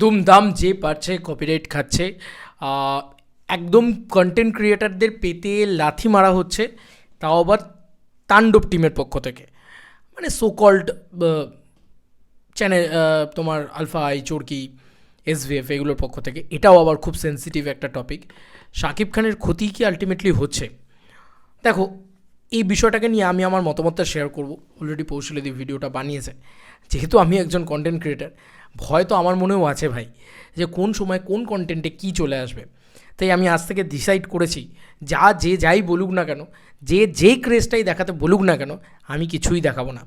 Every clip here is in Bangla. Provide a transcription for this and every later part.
দুমদাম যে পারছে কপিরাইট খাচ্ছে। একদম কন্টেন্ট ক্রিয়েটারদের পেতে লাথি মারা হচ্ছে, তাও আবার তাণ্ডব টিমের পক্ষ থেকে। মানে সো কল্ড চ্যানেল তোমার আলফা আই, চোরকি এসভিএফ এগুলোর পক্ষ থেকে। এটাও আবার খুব সেন্সিটিভ একটা টপিক শাকিব খানের ক্ষতি কি আলটিমেটলি হচ্ছে? দেখো, এই বিষয়টাকে নিয়ে আমি আমার মতামতটা শেয়ার করব। অলরেডি পৌশলেদি ভিডিওটা বানিয়েছে। যেহেতু আমি একজন কন্টেন্ট ক্রিয়েটার ভয় তো আমার মনেও আছে ভাই, যে কোন সময় কোন কন্টেন্টে কী চলে আসবে। তাই আমি আজ থেকে ডিসাইড করেছি, যা যে যাই বলুক না কেন, যে যেই ক্রেজটাই দেখাতে বলুক না কেন, আমি কিছুই দেখাবো না।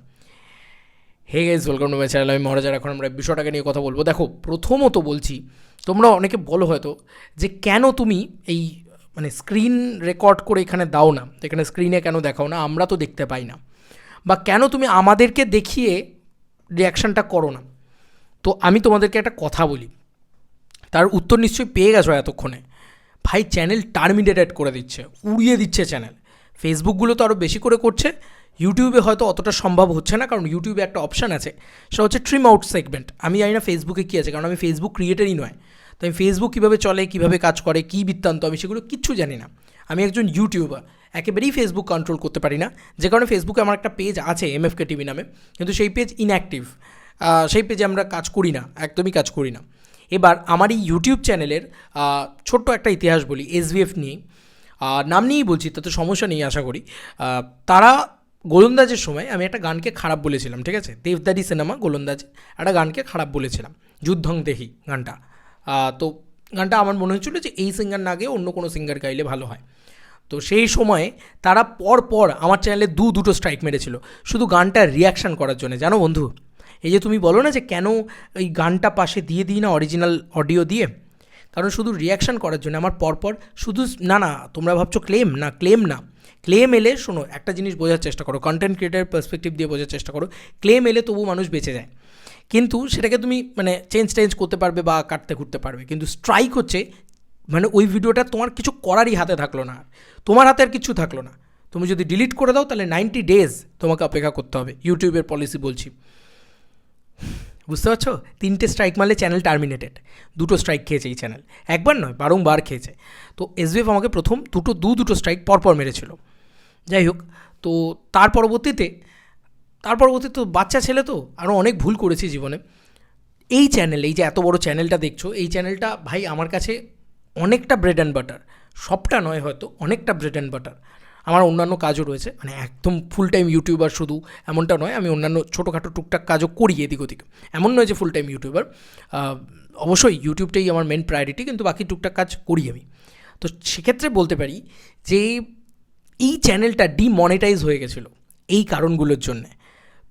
Hey guys welcome to my channel আমি মহারাজার এখন আমরা বিষয়টাকে নিয়ে কথা বলব। দেখো, প্রথমত বলছি, তোমরা অনেকে বলো হয়তো, যে কেন তুমি এই মানে স্ক্রিন রেকর্ড করে এখানে দাও না, এখানে স্ক্রিনে কেন দেখাও না, আমরা তো দেখতে পাই না। বা কেন তুমি আমাদেরকে দেখিয়ে রিয়াকশানটা করো না? তো আমি তোমাদেরকে একটা কথা বলি। তার উত্তর নিশ্চয়ই পেয়ে গেছো এতক্ষণে। ভাই চ্যানেল টার্মিনেটেড করে দিচ্ছে, উড়িয়ে দিচ্ছে চ্যানেল ফেসবুকগুলো তো আরও বেশি করে করছে ইউটিউবে হয়তো অতটা সম্ভব হচ্ছে না, কারণ ইউটিউবে একটা অপশান আছে, সেটা হচ্ছে ট্রিম আউট সেগমেন্ট আমি জানি না ফেসবুকে কী আছে, কারণ আমি ফেসবুক ক্রিয়েটারই নয়। তো আমি ফেসবুক কীভাবে চলে, কীভাবে কাজ করে, কী বৃত্তান্ত, আমি সেগুলো কিচ্ছু জানি না। আমি একজন ইউটিউবার একেবারেই ফেসবুক কন্ট্রোল করতে পারি না। যে কারণে ফেসবুকে আমার একটা পেজ আছে এম কে টিভি নামে, কিন্তু সেই পেজ ইনঅ্যাক্টিভ সেই পেজে আমরা কাজ করি না, একদমই কাজ করি না। এবার আমার এই ইউটিউব চ্যানেলের ছোট্ট একটা ইতিহাস বলি এসভিএফ নিয়ে নাম নিয়েই বলছি, তাতে সমস্যা নেই, আশা করি। তারা গোলন্দাজের সময় আমি একটা গানকে খারাপ বলেছিলাম, ঠিক আছে? দেবদারি সিনেমা, গোলন্দাজ, একটা গানকে খারাপ বলেছিলাম, যুদ্ধং দেহি গানটা। তো গানটা আমার মনে হচ্ছিল যে এই সিঙ্গার না গিয়ে অন্য কোনো সিঙ্গার গাইলে ভালো হয়। তো সেই সময়ে তারা পর পর আমার চ্যানেলে দু দুটো স্ট্রাইক মেরেছিল, শুধু গানটা রিয়াকশান করার জন্য। জানো বন্ধু? এই যে তুমি বলো না যে কেন এই গানটা পাশে দিয়ে দিই না অরিজিনাল অডিও দিয়ে? কারণ শুধু রিয়াকশান করার জন্য, আমার পরপর শুধু না না, তোমরা ভাবছ ক্লেম না ক্লেম না। ক্লেম এলে শোনো, একটা জিনিস বোঝার চেষ্টা করো কন্টেন্ট ক্রিয়েটার পার্সপেক্টিভ দিয়ে বোঝার চেষ্টা করো। ক্লেম এলে তবু মানুষ বেঁচে যায়। কিন্তু সেটাকে তুমি মানে চেঞ্জ টেঞ্জ করতে পারবে বা কাটতে ঘুরতে পারবে। কিন্তু স্ট্রাইক হচ্ছে মানে ওই ভিডিওটা তোমার কিছু করারই হাতে থাকল না। তোমার হাতে আর কিছু থাকল না। তুমি যদি ডিলিট করে দাও, তাহলে নাইনটি ডেজ তোমাকে অপেক্ষা করতে হবে। ইউটিউবের পলিসি বলছি। বুঝতে পারছ? তিনটে স্ট্রাইক মারলে চ্যানেল টার্মিনেটেড দুটো স্ট্রাইক খেয়েছে এই চ্যানেল একবার নয়, বারংবার খেয়েছে। তো এসবিএফ আমাকে প্রথম দুটো, দু দুটো স্ট্রাইক পরপর মেরেছিল। যাই হোক, তো তার পরবর্তীতে তার পরবর্তীতে তো বাচ্চা ছেলে তো আরও অনেক ভুল করেছি জীবনে। এই চ্যানেল এই যে এত বড় চ্যানেলটা দেখছ, এই চ্যানেলটা ভাই আমার কাছে অনেকটা ব্রেড অ্যান্ড বাটার সবটা নয় হয়তো, অনেকটা ব্রেড অ্যান্ড বাটার আমার অন্যান্য কাজও রয়েছে মানে একদম ফুল টাইম ইউটিউবার শুধু এমনটা নয়, আমি অন্যান্য ছোটোখাটো টুকটাক কাজও করি এদিক ওদিক। এমন নয় যে ফুল টাইম ইউটিউবার অবশ্যই ইউটিউবটাই আমার মেন প্রায়োরিটি কিন্তু বাকি টুকটাক কাজ করি আমি। তো সেক্ষেত্রে বলতে পারি যে, এই চ্যানেলটা ডিমনিটাইজ হয়ে গেছিল এই কারণগুলোর জন্যে।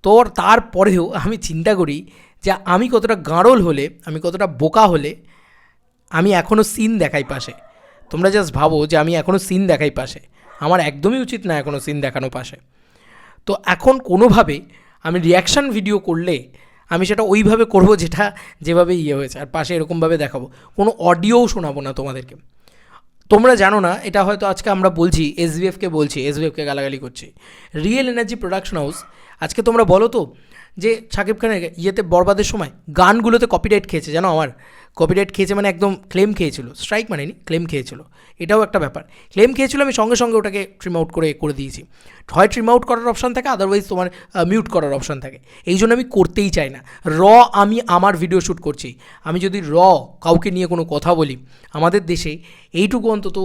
তোর তারপরেও আমি চিন্তা করি যে, আমি কতটা গাঁড়ল হলে, আমি কতটা বোকা হলে, আমি এখনও সিন দেখাই পাশে। তোমরা জাস্ট ভাবো যে, আমি এখনও সিন দেখাই পাশে। আমার একদমই উচিত না এখনও সিন দেখানো পাশে। তো এখন কোনোভাবে আমি রিয়াকশান ভিডিও করলে আমি সেটা ওইভাবে করব যেটা যেভাবে ইয়ে হয়েছে, আর পাশে এরকমভাবে দেখাবো। কোনো অডিওও শোনাবো না তোমাদেরকে। তোমরা জানো না, এটা হয়তো আজকে আমরা বলছি এসবিএফকে বলছি এসবিএফকে গালাগালি করছি। রিয়েল এনার্জি প্রোডাকশন হাউস আজকে তোমরা বলো তো যে সাকিব খানের ইয়েতে বরবাদের সময় গানগুলোতে কপিরাইট খেয়েছে, জানো আমার? কপিরাইট খেয়েছে মানে একদম ক্লেম খেয়েছিল। স্ট্রাইক মানে নি ক্লেম খেয়েছিল। এটাও একটা ব্যাপার। ক্লেম খেয়েছিল, আমি সঙ্গে সঙ্গে ওটাকে ট্রিম আউট করে করে দিয়েছি। হয় ট্রিম আউট করার অপশান থাকে আদারওয়াইজ তোমার মিউট করার অপশান থাকে। এই জন্য আমি করতেই চাই না। র আমি আমার ভিডিও শ্যুট করছি। আমি যদি র কাউকে নিয়ে কোনো কথা বলি, আমাদের দেশে এইটুকু অন্তত,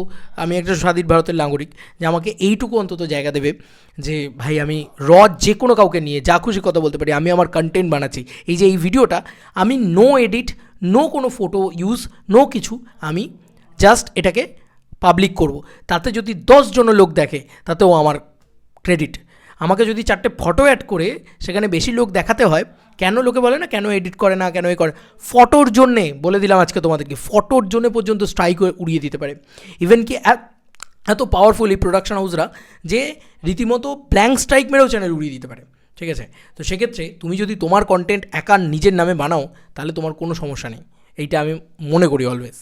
আমি একটা স্বাধীন ভারতের নাগরিক, যে আমাকে এইটুকু অন্তত জায়গা দেবে যে, ভাই, আমি র যে কোনো কাউকে নিয়ে, যা খুশি কথা বলতে পারি, আমি আমার কন্টেন্ট বানাচ্ছি। এই যে এই ভিডিওটা আমি নো এডিট নো কোনো ফটো ইউজ নো কিছু, আমি জাস্ট এটাকে পাবলিক করব। তাতে যদি জন লোক দেখে, তাতেও আমার ক্রেডিট আমাকে যদি চারটে ফটো অ্যাড করে, সেখানে বেশি লোক দেখাতে হয়, কেন লোকে বলে না, কেন এডিট করে না, কেন এ করে? ফটোর জন্যে, বলে দিলাম আজকে তোমাদেরকে ফটোর জন্য পর্যন্ত স্ট্রাইক উড়িয়ে দিতে পারে। ইভেন কি এত পাওয়ারফুল এই প্রোডাকশন হাউসরা যে রীতিমতো ব্ল্যাঙ্ক স্ট্রাইক মেরেও চ্যানেল উড়িয়ে দিতে পারে। ঠিক আছে? তো সেক্ষেত্রে তুমি যদি তোমার কন্টেন্ট একা নিজের নামে বানাও, তাহলে তোমার কোনো সমস্যা নেই। এইটা আমি মনে করি অলওয়েজ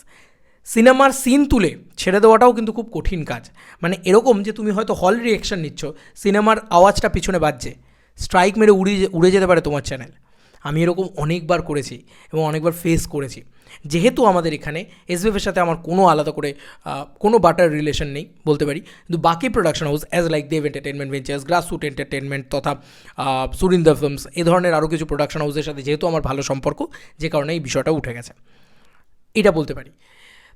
সিনেমার সিন তুলে ছেড়ে দেওয়াটাও কিন্তু খুব কঠিন কাজ। মানে এরকম যে তুমি হয়তো হল রিয়েকশান নিচ্ছ, সিনেমার আওয়াজটা পিছনে বাজছে। স্ট্রাইক মেরে উড়ে উড়ে যেতে পারে তোমার চ্যানেল আমি এরকম অনেকবার করেছি এবং অনেকবার ফেস করেছি। যেহেতু আমাদের এখানে এসবিএফের সাথে আমার কোনো আলাদা করে কোনো বাটার রিলেশন নেই বলতে পারি। কিন্তু বাকি production house as like Dev entertainment ventures grassroot entertainment তথা সুরিন্দর ফিল্মস এ ধরনের আরও কিছু প্রোডাকশন হাউসের সাথে যেহেতু আমার ভালো সম্পর্ক, যে কারণে এই বিষয়টা উঠে গেছে। এটা বলতে পারি।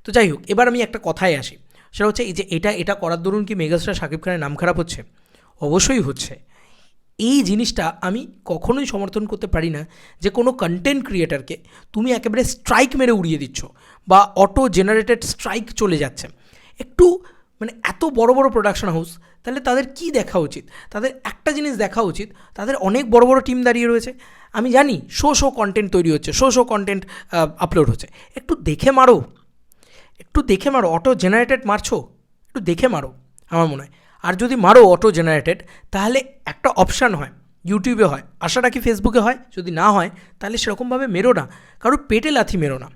তো যাই হোক, এবার আমি একটা কথায় আসি। সেটা হচ্ছে এই যে এটা এটা করার দরুন কি মেগাস্টার শাকিব খানের নাম খারাপ হচ্ছে? অবশ্যই হচ্ছে। এই জিনিসটা আমি কখনোই সমর্থন করতে পারি না যে কোনো কন্টেন্ট ক্রিয়েটারকে তুমি একেবারে স্ট্রাইক মেরে উড়িয়ে দিচ্ছ বা অটো জেনারেটেড স্ট্রাইক চলে যাচ্ছে। একটু মানে এত বড় বড় প্রোডাকশন হাউস তাহলে তাদের কি দেখা উচিত? তাদের একটা জিনিস দেখা উচিত, তাদের অনেক বড় বড় টিম দাঁড়িয়ে রয়েছে। আমি জানি শো শো কন্টেন্ট তৈরি হচ্ছে, শো শো কন্টেন্ট আপলোড হচ্ছে। একটু দেখে মারো। একটু দেখে মারো অটো জেনারেটেড মারছো? একটু দেখে মারো, আমার মনে হয়। আর যদি মারো অটো জেনারেটেড তাহলে একটা অপশান হয় ইউটিউবে হয়। আশাটা কি ফেসবুকে হয়? যদি না হয়, তাহলে সেরকমভাবে মেরো না। কারও পেটে লাথি মেরো না।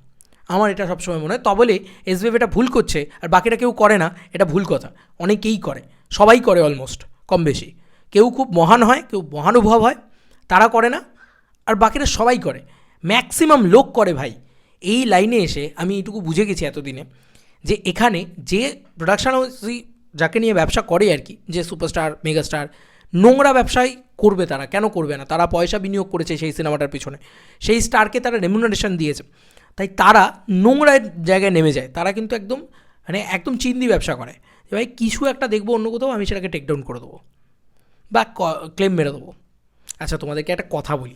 আমার এটা সবসময় মনে হয়। তবলে এসবিএফ এটা ভুল করছে, আর বাকিটা কেউ করে না, এটা ভুল কথা। অনেকেই করে। সবাই করে অলমোস্ট কম বেশি। কেউ খুব মহান হয়, কেউ মহানুভব হয়, তারা করে না, আর বাকিরা সবাই করে। ম্যাক্সিমাম লোক করে ভাই। এই লাইনে এসে আমি এইটুকু বুঝে গেছি এতদিনে, যে এখানে যে প্রোডাকশান হাউসই যাকে নিয়ে ব্যবসা করে আর কি, যে সুপারস্টার মেগাস্টার নোংরা ব্যবসায় করবে তারা, কেন করবে না? তারা পয়সা বিনিয়োগ করেছে সেই সিনেমাটার পিছনে। সেই স্টারকে তারা রেমুনারেশন দিয়েছে। তাই তারা নোংরা জায়গায় নেমে যায়। তারা কিন্তু একদম মানে একদম চিন্দি ব্যবসা করে। যে ভাই, কিছু একটা দেখব অন্য কোথাও, আমি সেটাকে টেকডাউন করে দেবো। বা ক্লেম মেরে দেবো। আচ্ছা তোমাদেরকে একটা কথা বলি।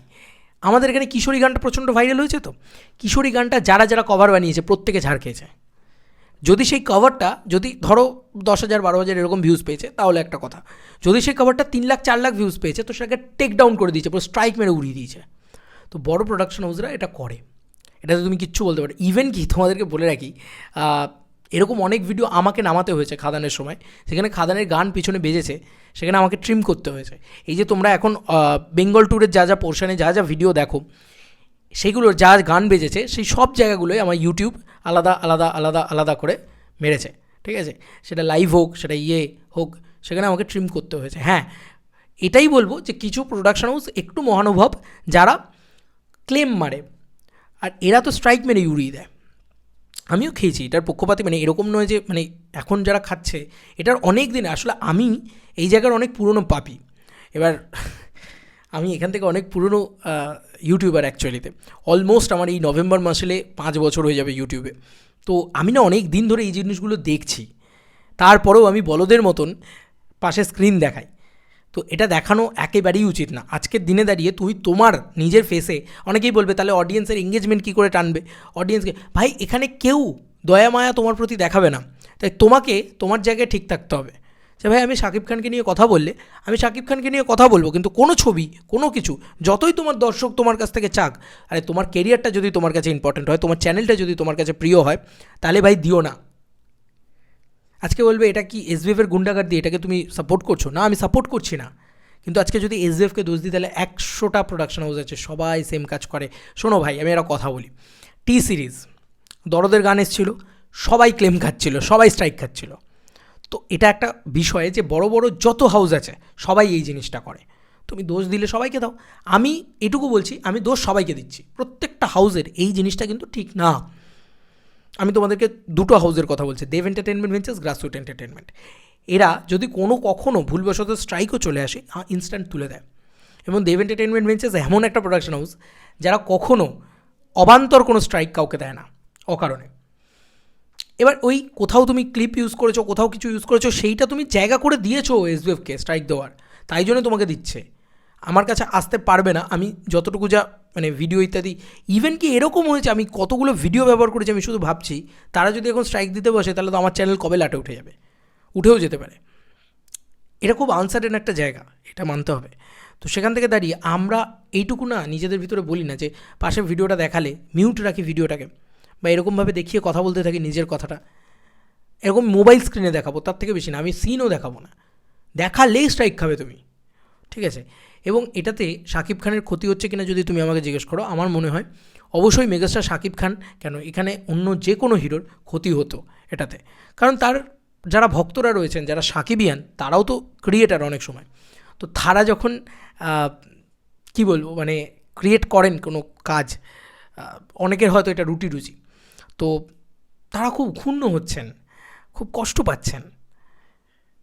আমাদের এখানে কিশোরী গানটা প্রচণ্ড ভাইরাল হয়েছে তো? কিশোরী গানটা যারা যারা কভার বানিয়েছে, প্রত্যেকে ঝাড় খেয়েছে। যদি সেই কভারটা যদি ধরো দশ হাজার, বারো হাজার এরকম ভিউজ পেয়েছে, তাহলে একটা কথা। যদি সেই কভারটা তিন লাখ, চার লাখ ভিউজ পেয়েছে, তো সেটাকে টেক ডাউন করে দিয়েছে, পুরো স্ট্রাইক মেরে উড়িয়ে দিয়েছে। তো বড় প্রোডাকশন হাউসরা এটা করে। এটাতে তুমি কিচ্ছু বলতে পারো। ইভেন কি, তোমাদেরকে বলে রাখি এরকম অনেক ভিডিও আমাকে নামাতে হয়েছে খাদানের সময়। সেখানে খাদানের গান পিছনে বেজেছে, সেখানে আমাকে ট্রিম করতে হয়েছে। এই যে তোমরা এখন বেঙ্গল ট্যুরের যা যা পোর্শনে যা যা ভিডিও দেখো, সেইগুলোর যা গান বেজেছে, সেই সব জায়গাগুলোই আমার ইউটিউব আলাদা আলাদা আলাদা আলাদা করে মেরেছে, ঠিক আছে? সেটা লাইভ হোক, সেটা ইয়ে হোক, সেখানে আমাকে ট্রিম করতে হয়েছে। হ্যাঁ এটাই বলব যে কিছু প্রোডাকশন হাউস একটু মহানুভব যারা ক্লেম মারে, আর এরা তো স্ট্রাইক মেরে উড়িয়ে দেয়। আমিও খেয়েছি, এটার পক্ষপাতি মানে এরকম নয় যে মানে এখন যারা খাচ্ছে, এটার অনেক দিন, আসলে আমি এই জায়গার অনেক পুরনো পাপি। এবার আমি এখান থেকে অনেক পুরনো ইউটিউবার অ্যাকচুয়ালিতে অলমোস্ট আমার এই নভেম্বর মাসেলে পাঁচ বছর হয়ে যাবে ইউটিউবে তো আমি না অনেক দিন ধরে এই জিনিসগুলো দেখছি। তারপরেও আমি বলদের মতন পাশে স্ক্রিন দেখাই। তো এটা দেখানো একেবারেই উচিত না। আজকের দিনে দাঁড়িয়ে তুমি তোমার নিজের ফেসে অনেকেই বলবে, তাহলে অডিয়েন্সের এঙ্গেজমেন্ট কী করে টানবে? অডিয়েন্সকে ভাই, এখানে কেউ দয়া, মায়া তোমার প্রতি দেখাবে না। তাই তোমাকে, তোমার জায়গায় ঠিক থাকতে হবে। যে ভাই, আমি শাকিব খানকে নিয়ে কথা বললে, আমি শাকিব খানকে নিয়ে কথা বলব, কিন্তু কোনো ছবি, কোনো কিছু, যতই তোমার দর্শক তোমার কাছ থেকে চাক, আরে তোমার কেরিয়ারটা যদি তোমার কাছে ইম্পর্টেন্ট হয়, তোমার চ্যানেলটা যদি তোমার কাছে প্রিয় হয়, তাহলে ভাই দিও না। আজকে বলবে, এটা কি এসবিএফের গুন্ডাগার্দি এটাকে তুমি সাপোর্ট করছ? না, আমি সাপোর্ট করছি না। কিন্তু আজকে যদি এসবিএফকে দোষ দিই, তাহলে একশোটা প্রোডাকশন হাউস আছে, সবাই সেম কাজ করে। শোনো ভাই, আমি একটা কথা বলি। টি সিরিজ দরদের গান এসেছিল, সবাই ক্লেম খাচ্ছিল, সবাই স্ট্রাইক খাচ্ছিল। তো এটা একটা বিষয় যে বড় বড় যত হাউস আছে, সবাই এই জিনিসটা করে। তুমি দোষ দিলে সবাইকে দাও। আমি এটুকু বলছি, আমি দোষ সবাইকে দিচ্ছি। প্রত্যেকটা হাউসের এই জিনিসটা কিন্তু ঠিক না। আমি তোমাদেরকে দুটো হাউসের কথা বলছি, Dev entertainment ventures grassroot entertainment এরা যদি কোনো কখনও ভুলবশত স্ট্রাইকও চলে আসে ইনস্ট্যান্ট তুলে দেয়। এবং দেব এন্টারটেনমেন্ট ভেঞ্চার্স এমন একটা প্রোডাকশন হাউস যারা কখনও অবান্তর কোনো স্ট্রাইক কাউকে দেয় না, অকারণে। এবার ওই কোথাও তুমি ক্লিপ ইউজ করেছ, কোথাও কিছু ইউজ করেছ, সেইটা তুমি জায়গা করে দিয়েছ এস এসবিএফকে স্ট্রাইক দেওয়ার। তাই জন্য তোমাকে দিচ্ছে। আমার কাছে আসতে পারবে না। আমি যতটুকু যা মানে ভিডিও ইত্যাদি ইভেন কি এরকম হয়েছে, আমি কতগুলো ভিডিও ব্যবহার করেছি, আমি শুধু ভাবছি, তারা যদি এখন স্ট্রাইক দিতে বসে, তাহলে তো আমার চ্যানেল কবে লাটে উঠে যাবে? উঠেও যেতে পারে। এটা খুব আনসার্টেন একটা জায়গা, এটা মানতে হবে। তো সেখান থেকে দাঁড়িয়ে আমরা এইটুকু না নিজেদের ভিতরে বলি না যে, পাশে ভিডিওটা দেখালে মিউট রাখি ভিডিওটাকে বা এরকমভাবে দেখিয়ে কথা বলতে থাকি নিজের কথাটা। এরকম মোবাইল স্ক্রিনে দেখাবো, তার থেকে বেশি না, আমি সিনও দেখাবো না। দেখালেই স্ট্রাইক খাবে তুমি, ঠিক আছে? এবং এটাতে শাকিব খানের ক্ষতি হচ্ছে কিনা যদি তুমি আমাকে জিজ্ঞেস করো, আমার মনে হয় অবশ্যই মেগাস্টার শাকিব খান কেন এখানে অন্য যে কোনো হিরোর ক্ষতি হতো এটাতে। কারণ তার যারা ভক্তরা রয়েছেন, যারা সাকিবিয়ান, তারাও তো ক্রিয়েটার অনেক সময়। তো তারা যখন কি বলব মানে ক্রিয়েট করেন কোনো কাজ অনেকের হয়তো এটা রুটি রুচি তো তারা খুব ক্ষুণ্ণ হচ্ছেন, খুব কষ্ট পাচ্ছেন।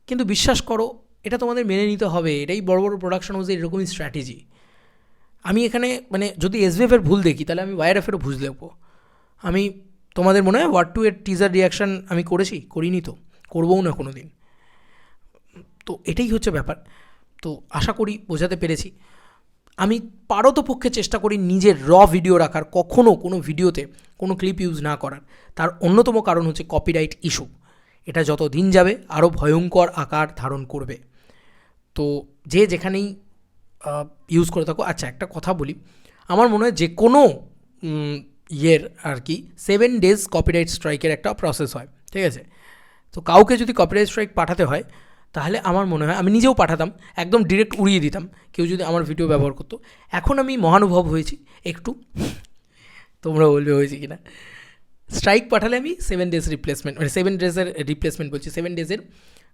কিন্তু বিশ্বাস করো, এটা তোমাদের মেনে নিতে হবে, এটাই বড় বড় প্রোডাকশন হাউসের এরকমই স্ট্র্যাটেজি আমি এখানে মানে যদি এসভিএফের ভুল দেখি, তাহলে আমি ওয়াইআরএফেরও ভুল দেখব। আমি তোমাদের মনে হয় ওয়ার্ড টু এর টিজার রিয়াকশান আমি করেছি? করিনি তো, করবও না কোনো দিন তো এটাই হচ্ছে ব্যাপার। তো আশা করি বোঝাতে পেরেছি। আমি পারত পক্ষে চেষ্টা করি নিজের র ভিডিও রাখার কখনও কোনো ভিডিওতে কোনো ক্লিপ ইউজ না করার। তার অন্যতম কারণ হচ্ছে কপিরাইট ইস্যু এটা যত দিন যাবে আরও ভয়ঙ্কর আকার ধারণ করবে। তো যে যেখানেই ইউজ করে থাকো। আচ্ছা একটা কথা বলি। আমার মনে হয় যে কোনো ইয়ের আর কি সেভেন ডেজ কপিরাইট স্ট্রাইকের একটা প্রসেস হয়। ঠিক আছে? তো কাউকে যদি কপিরাইট স্ট্রাইক পাঠাতে হয় তাহলে আমার মনে হয়, আমি নিজেও পাঠাতাম, একদম ডিরেক্ট উড়িয়ে দিতাম, কেউ যদি আমার ভিডিও ব্যবহার করতো। এখন আমি মহানুভব হয়েছি, একটু। তোমরা বলবে হয়েছে কিনা। স্ট্রাইক পাঠালে আমি সেভেন ডেজ রিপ্লেসমেন্ট মানে সেভেন ডেজের রিপ্লেসমেন্ট বলছি সেভেন ডেজের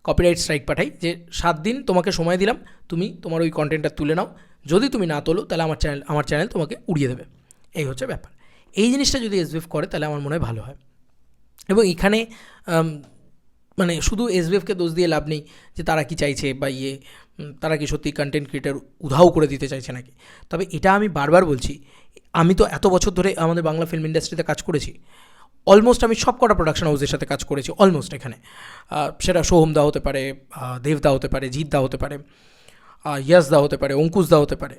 কপিরাইট স্ট্রাইক পাঠাই, যে সাত দিন তোমাকে সময় দিলাম, তুমি তোমার ওই কন্টেন্টটা তুলে নাও। যদি তুমি না তোলো, তাহলে আমার চ্যানেল আমার চ্যানেল তোমাকে উড়িয়ে দেবে। এই হচ্ছে ব্যাপার। এই জিনিসটা যদি এসবিএফ করে, তাহলে আমার মনে হয় ভালো হয়। এবং এখানে মানে শুধু এসবিএফকে দোষ দিয়ে লাভ নেই যে তারা কি চাইছে বা ইয়ে তারা কি সত্যি কন্টেন্ট ক্রিয়েটার উধাও করে দিতে চাইছে নাকি? তবে এটা আমি বারবার বলছি আমি তো এত বছর ধরে আমাদের বাংলা ফিল্ম ইন্ডাস্ট্রিতে কাজ করেছি অলমোস্ট আমি সব কটা প্রোডাকশন হাউসের সাথে কাজ করেছি অলমোস্ট এখানে। সেটা সোহম দা হতে পারে দেবদা হতে পারে জিৎ দা হতে পারে আহ, ইয়াস দা হতে পারে অঙ্কুশ দা হতে পারে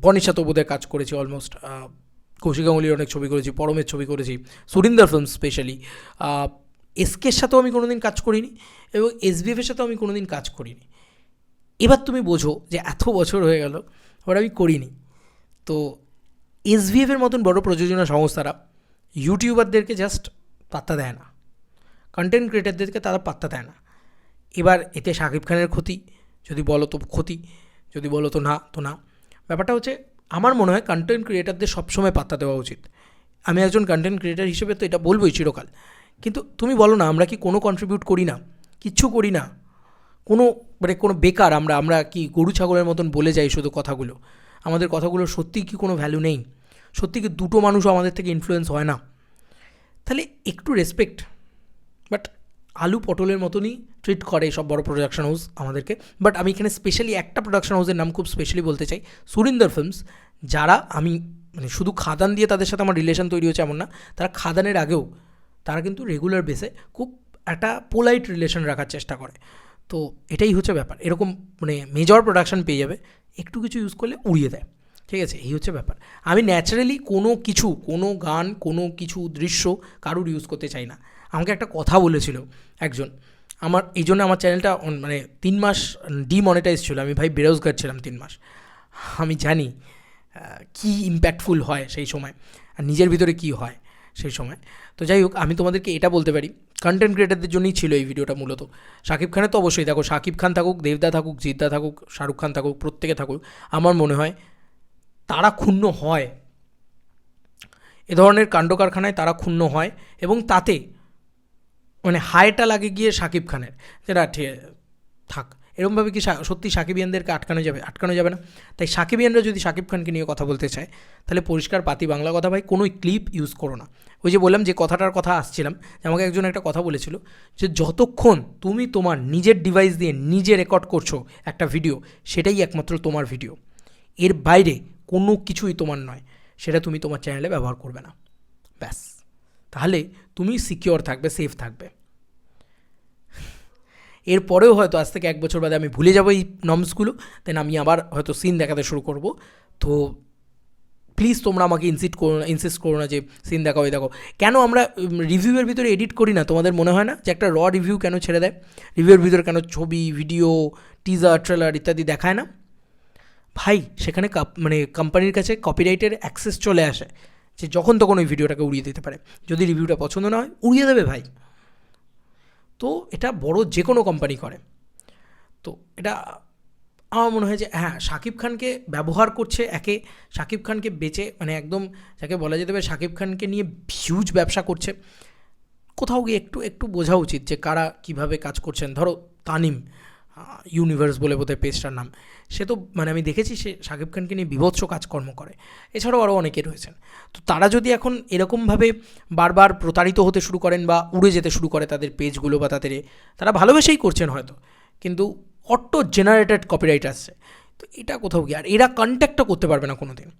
বনিশা তো বোধহয় কাজ করেছি অলমোস্ট কৌশিক গাঙ্গুলির অনেক ছবি করেছি পরমের ছবি করেছি সুরিন্দর ফিল্ম স্পেশালি এসকের সাথেও আমি কোনোদিন কাজ করিনি এবং এসবিএফের সাথেও আমি কোনোদিন কাজ করিনি। এবার তুমি বোঝো যে এত বছর হয়ে গেল ওরা আমি করিনি। তো এসভিএফের মতন বড় প্রযোজনা সংস্থারা ইউটিউবারদেরকে জাস্ট পাত্তা দেয় না। কন্টেন্ট ক্রিয়েটারদেরকে তারা পাত্তা দেয় না। এবার এতে শাকিব খানের ক্ষতি, যদি বলো তো ক্ষতি, যদি বলো তো না তো না। ব্যাপারটা হচ্ছে, আমার মনে হয় কন্টেন্ট ক্রিয়েটারদের সবসময় পাত্তা দেওয়া উচিত। আমি একজন কন্টেন্ট ক্রিয়েটার হিসেবে তো এটা বলবোই চিরকাল। কিন্তু তুমি বলো না, আমরা কি কোনো কন্ট্রিবিউট করি না? কিচ্ছু করি না। কোনো মানে কোনো বেকার আমরা আমরা কি গরু ছাগলের মতন বলে যাই শুধু কথাগুলো? আমাদের কথাগুলো সত্যিই কি কোনো ভ্যালু নেই? সত্যি কি দুটো মানুষও আমাদের থেকে ইনফ্লুয়েন্স হয় না? তাহলে একটু রেসপেক্ট বাট আলু পটলের মতনই ট্রিট করে সব বড় প্রোডাকশন হাউস আমাদেরকে। বাট আমি এখানে স্পেশালি একটা প্রোডাকশন হাউসের নাম খুব স্পেশালি বলতে চাই। সুরিন্দর ফিল্মস যারা আমি মানে শুধু খাদান দিয়ে তাদের সাথে আমার রিলেশন তৈরি হয়েছে এমন না, তারা খাদানের আগেও তারা কিন্তু রেগুলার বেসে খুব একটা পোলাইট রিলেশন রাখার চেষ্টা করে। তো এটাই হচ্ছে ব্যাপার। এরকম মানে মেজর প্রোডাকশন পেয়ে যাবে, একটু কিছু ইউজ করলে উড়িয়ে দেয়। ঠিক আছে? এই হচ্ছে ব্যাপার। আমি ন্যাচারালি কোনো কিছু, কোনো গান, কোনো কিছু দৃশ্য কারুর ইউজ করতে চাই না। আমাকে একটা কথা বলেছিল একজন। আমার, এই জন্য আমার চ্যানেলটা মানে তিন মাস ডিমনিটাইজ ছিল। আমি ভাই বেরোজগার ছিলাম তিন মাস। আমি জানি কী ইম্প্যাক্টফুল হয় সেই সময়। আর নিজের ভিতরে কী হয়? সেই সময়। তো যাই হোক, আমি তোমাদেরকে এটা বলতে পারি কন্টেন্ট ক্রিয়েটারদের জন্যই ছিল এই ভিডিওটা মূলত। শাকিব খানের তো অবশ্যই, দেখো শাকিব খান থাকুক, দেবদা থাকুক, জিদ্দা থাকুক, শাহরুখ খান থাকুক, প্রত্যেকে থাকুক, আমার মনে হয় তারা ক্ষুণ্ণ হয়। এ ধরনের কাণ্ড কারখানায় তারা ক্ষুণ্ণ হয় এবং তাতে মানে হায়টা লাগে গিয়ে শাকিব খানের। যেটা ঠিক থাক। এরকমভাবে কি সত্যি সাকিবিয়ানদেরকে আটকানো যাবে? আটকানো যাবে না। তাই সাকিবিয়ানরা যদি শাকিব খানকে নিয়ে কথা বলতে চায়, তাহলে পরিষ্কার পাতি বাংলা কথা ভাই, কোনো ক্লিপ ইউজ করো না। ওই যে বললাম যে কথাটার কথা আসছিলাম, যে আমাকে একজন একটা কথা বলেছিল যে, যতক্ষণ তুমি তোমার নিজের ডিভাইস দিয়ে নিজে রেকর্ড করছ একটা ভিডিও সেটাই একমাত্র তোমার ভিডিও এর বাইরে কোনো কিছুই তোমার নয়। সেটা তুমি তোমার চ্যানেলে ব্যবহার করবে না। ব্যাস। তাহলে তুমি সিকিওর থাকবে সেফ থাকবে। এরপরেও হয়তো আজ থেকে এক বছর বাদে আমি ভুলে যাব এই নর্মসগুলো দেন আমি আবার হয়তো সিন দেখাতে শুরু করব। তো প্লিজ তোমরা আমাকে ইনসিট করো না ইনসিস্ট করো না যে সিন দেখাও, এই দেখো কেন আমরা রিভিউয়ের ভিতরে এডিট করি না? তোমাদের মনে হয় না যে একটা র রিভিউ কেন ছেড়ে দেয়? রিভিউয়ের ভিতরে কেন ছবি ভিডিও টিজার ট্রেলার ইত্যাদি দেখায় না? ভাই, সেখানে মানে কোম্পানির কাছে কপিরাইটের অ্যাক্সেস চলে আসে, যে যখন তখন ওই ভিডিওটাকে উড়িয়ে দিতে পারে। যদি রিভিউটা পছন্দ না হয়, উড়িয়ে দেবে ভাই। তো এটা বড় যে কোনো কোম্পানি করে। তো এটা আমার মনে হয় যে হ্যাঁ শাকিব খানকে ব্যবহার করছে একে শাকিব খানকে বেচে মানে একদম যাকে বলা যেতে পারে শাকিব খানকে নিয়ে হিউজ ব্যবসা করছে। কোথাও গিয়ে একটু একটু বোঝা উচিত যে কারা কীভাবে কাজ করছেন। ধরো তানিম ইউনিভার্স বলে বোধ হয় পেজটার নাম। সে তো মানে আমি দেখেছি সে শাকিব খানকে নিয়ে বিভৎস কাজকর্ম করে। এছাড়াও আরও অনেকে রয়েছেন। তো তারা যদি এখন এরকমভাবে বারবার প্রতারিত হতে শুরু করেন বা উড়ে যেতে শুরু করে তাদের পেজগুলো বা তাদের তারা ভালোবেসেই করছেন হয়তো। কিন্তু অটো জেনারেটেড কপিরাইট আসছে। তো এটা কোথাও গিয়ে, আর এরা কন্ট্যাক্টও করতে পারবে না কোনো দিন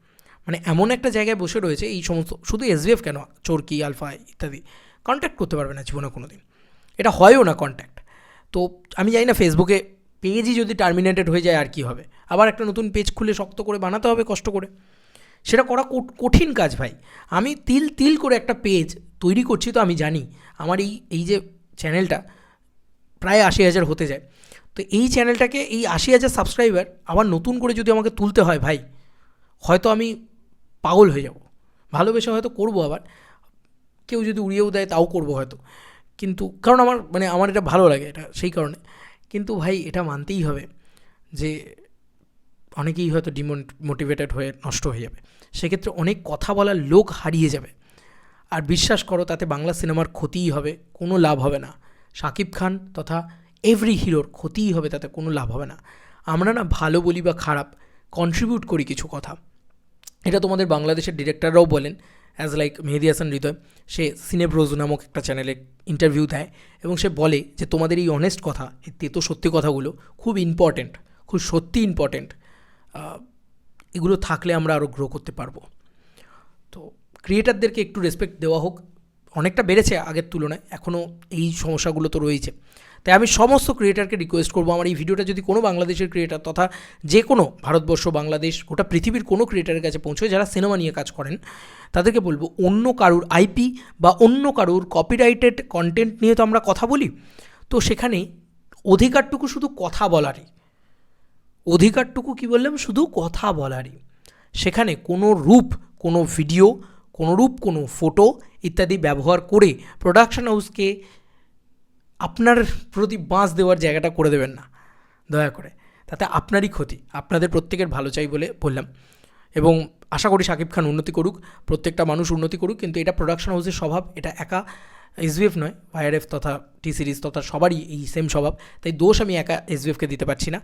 মানে এমন একটা জায়গায় বসে রয়েছে, এই সমস্ত, শুধু এসবিএফ কেন? চরকি, আলফা ইত্যাদি কন্ট্যাক্ট করতে পারবে না জীবনে কোনো দিন এটা হয়ও না কন্ট্যাক্ট তো আমি জানি না ফেসবুকে পেজই যদি টার্মিনেটেড হয়ে যায় আর কি হবে? আবার একটা নতুন পেজ খুলে শক্ত করে বানাতে হবে, কষ্ট করে। সেটা করা কঠিন কাজ ভাই। আমি তিল তিল করে একটা পেজ তৈরি করছি তো আমি জানি, আমার এই এই যে চ্যানেলটা প্রায় আশি হাজার হতে যায়। তো এই চ্যানেলটাকে এই আশি হাজার সাবস্ক্রাইবার আবার নতুন করে যদি আমাকে তুলতে হয় ভাই, হয়তো আমি পাগল হয়ে যাব। ভালোবেসে হয়তো করব আবার। কেউ যদি উড়িয়েও দেয়, তাও করব হয়তো। কিন্তু, কারণ আমার মানে আমার এটা ভালো লাগে এটা, সেই কারণে। কিন্তু ভাই, এটা মানতেই হবে যে অনেকেই হয়তো ডিমোটিভেটেড হয়ে নষ্ট হয়ে যাবে। সেক্ষেত্রে অনেক কথা বলার লোক হারিয়ে যাবে। আর বিশ্বাস করো, তাতে বাংলা সিনেমার ক্ষতিই হবে, কোনো লাভ হবে না। শাকিব খান তথা এভরি হিরোর ক্ষতিই হবে, তাতে কোনো লাভ হবে না। আমরা না ভালো বলি বা খারাপ কন্ট্রিবিউট করি কিছু কথা। এটা তোমাদের বাংলাদেশের ডিরেক্টররাও বলেন অ্যাজ লাইক মেহেদি হাসান হৃদয়, সে সিনেব্রোজ নামক একটা চ্যানেলে ইন্টারভিউ দেয় এবং সে বলে যে, তোমাদের এই অনেস্ট কথা, এই তেতো সত্যি কথাগুলো খুব ইম্পর্ট্যান্ট খুব সত্যি ইম্পর্ট্যান্ট এগুলো থাকলে আমরা আরও গ্রো করতে পারব। তো ক্রিয়েটারদেরকে একটু রেসপেক্ট দেওয়া হোক, অনেকটা বেড়েছে আগের তুলনায় এখনও এই সমস্যাগুলো তো রয়েছে। তাই আমি সমস্ত ক্রিয়েটারকে রিকোয়েস্ট করব, আমার এই ভিডিওটা যদি কোনো বাংলাদেশের ক্রিয়েটার তথা যে কোনো ভারতবর্ষ, বাংলাদেশ, গোটা পৃথিবীর কোনো ক্রিয়েটারের কাছে পৌঁছয়, যারা সিনেমা নিয়ে কাজ করেন, তাদেরকে বলব অন্য কারুর আইপি বা অন্য কারুর কপিরাইটেড কন্টেন্ট নিয়ে তো আমরা কথা বলি। তো সেখানে অধিকারটুকু শুধু কথা বলারই। অধিকারটুকু কি বললাম? শুধু কথা বলারই। সেখানে কোনো রূপ, কোনো ভিডিও কোনো রূপ, কোনো ফটো ইত্যাদি ব্যবহার করে প্রোডাকশন হাউসকে আপনার প্রতি বাঁশ দেওয়ার জায়গাটা করে দেবেন না, দয়া করে। তাতে আপনারই ক্ষতি, আপনাদের প্রত্যেকের ভালো চাই বলে বললাম। এবং আশা করি শাকিব খান উন্নতি করুক, প্রত্যেকটা মানুষ উন্নতি করুক, কিন্তু এটা প্রোডাকশন হাউসের স্বভাব, এটা একা এসবিএফ নয় ওয়াইআরএফ তথা টি সিরিজ তথা সবারই এই সেম স্বভাব। তাই দোষ আমি একা এসবিএফকে দিতে পারছি না।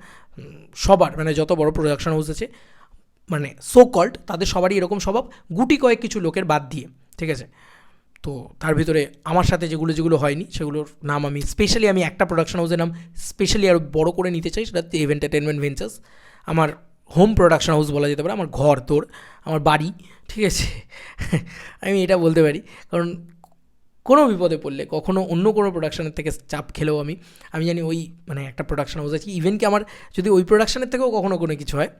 সবার মানে যত বড় প্রোডাকশন হাউস আছে মানে সো কল্ড তাদের সবারই এরকম স্বভাব। গুটি কয়েক কিছু লোকের বাদ দিয়ে, ঠিক আছে? তো তার ভিতরে আমার সাথে যেগুলো যেগুলো হয়নি, সেগুলোর নাম আমি স্পেশালি আমি একটা প্রোডাকশন হাউসের নাম স্পেশালি আরও বড় করে নিতে চাই, সেটা হচ্ছে এন্টারটেনমেন্ট ভেঞ্চার্স আমার হোম প্রোডাকশন হাউস বলা যেতে পারে, আমার ঘর, তোর, আমার বাড়ি, ঠিক আছে? আমি এটা বলতে পারি, কারণ কোনো বিপদে পড়লে, কখনো অন্য কোনো প্রোডাকশনের থেকে চাপ খেলেও আমি আমি জানি ওই মানে একটা প্রোডাকশন হাউস আছে। ইভেন কি আমার যদি ওই প্রোডাকশনের থেকেও কখনও কোনো কিছু হয়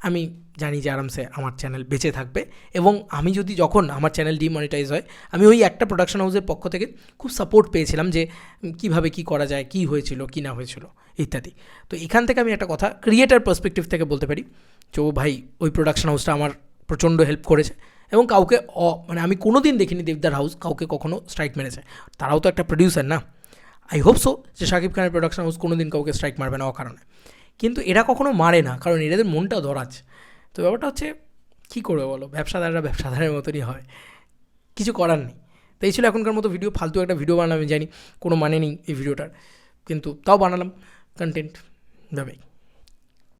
আমি জানি যে আরামসে আমার চ্যানেল বেঁচে থাকবে এবং আমি যদি যখন আমার চ্যানেল ডিমনিটাইজ হয়, আমি ওই একটা প্রোডাকশন হাউসের পক্ষ থেকে খুব সাপোর্ট পেয়েছিলাম যে কীভাবে কি করা যায়, কি হয়েছিল, কি না হয়েছিল, ইত্যাদি। তো এখান থেকে আমি একটা কথা ক্রিয়েটার পার্সপেক্টিভ থেকে বলতে পারি তো ভাই, ওই প্রোডাকশন হাউসটা আমার প্রচণ্ড হেল্প করেছে এবং কাউকে অ- মানে আমি কোনো দিন দেখিনি দেবদার হাউস কাউকে কখনো স্ট্রাইক মেরেছে। তারাও তো একটা প্রডিউসার না? আই হোপ সো যে শাকিব খানের প্রোডাকশন হাউস কোনো দিন কাউকে স্ট্রাইক মারবে না অকারণে। কিন্তু এরা কখনো মারে না, কারণ এদের মনটা দরাজ তো ব্যাপারটা হচ্ছে, কী করবে বলো? ব্যবসাদাররা ব্যবসাদারের মতনই হয়। কিছু করার নেই। তো এই ছিল এখনকার মতো ভিডিও ফালতু একটা ভিডিও বানালাম জানি কোনো মানে নেই এই ভিডিওটার কিন্তু তাও বানালাম কন্টেন্ট ভাবেই